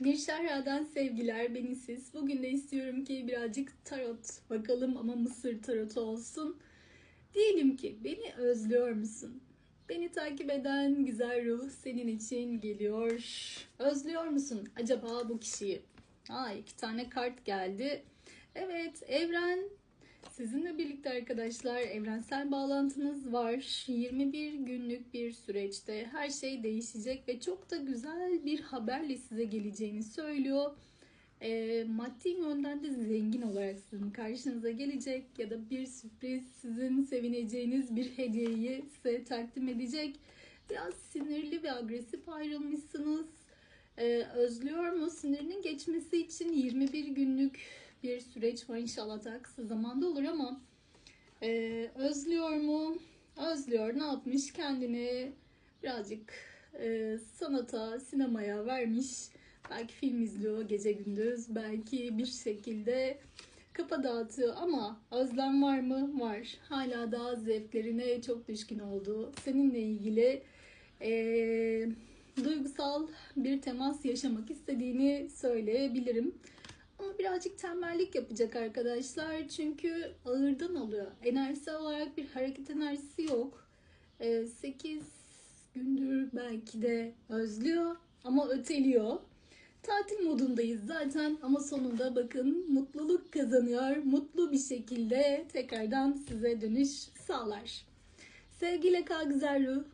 Bir Şahra'dan sevgiler beni siz. Bugün de istiyorum ki birazcık tarot bakalım ama Mısır tarotu olsun. Diyelim ki beni özlüyor musun? Beni takip eden güzel ruh senin için geliyor. Özlüyor musun acaba bu kişiyi? Aa iki tane kart geldi. Evet evren Sizinle birlikte arkadaşlar evrensel bağlantınız var. 21 günlük bir süreçte her şey değişecek ve çok da güzel bir haberle size geleceğini söylüyor. E, maddi yönden de zengin olarak sizin karşınıza gelecek ya da bir sürpriz sizin sevineceğiniz bir hediyeyi size takdim edecek. Biraz sinirli ve agresif ayrılmışsınız. E, özlüyor mu? Sinirinin geçmesi için 21 günlük süreç var. İnşallah daha kısa zamanda olur ama e, özlüyor mu? Özlüyor. Ne yapmış? Kendini birazcık e, sanata, sinemaya vermiş. Belki film izliyor gece gündüz. Belki bir şekilde kafa dağıtıyor ama özlem var mı? Var. Hala daha zevklerine çok düşkün olduğu, seninle ilgili e, duygusal bir temas yaşamak istediğini söyleyebilirim. Ama birazcık tembellik yapacak arkadaşlar. Çünkü ağırdan alıyor. Enerjisel olarak bir hareket enerjisi yok. 8 gündür belki de özlüyor ama öteliyor. Tatil modundayız zaten ama sonunda bakın mutluluk kazanıyor. Mutlu bir şekilde tekrardan size dönüş sağlar. Sevgiyle kal güzel ruh.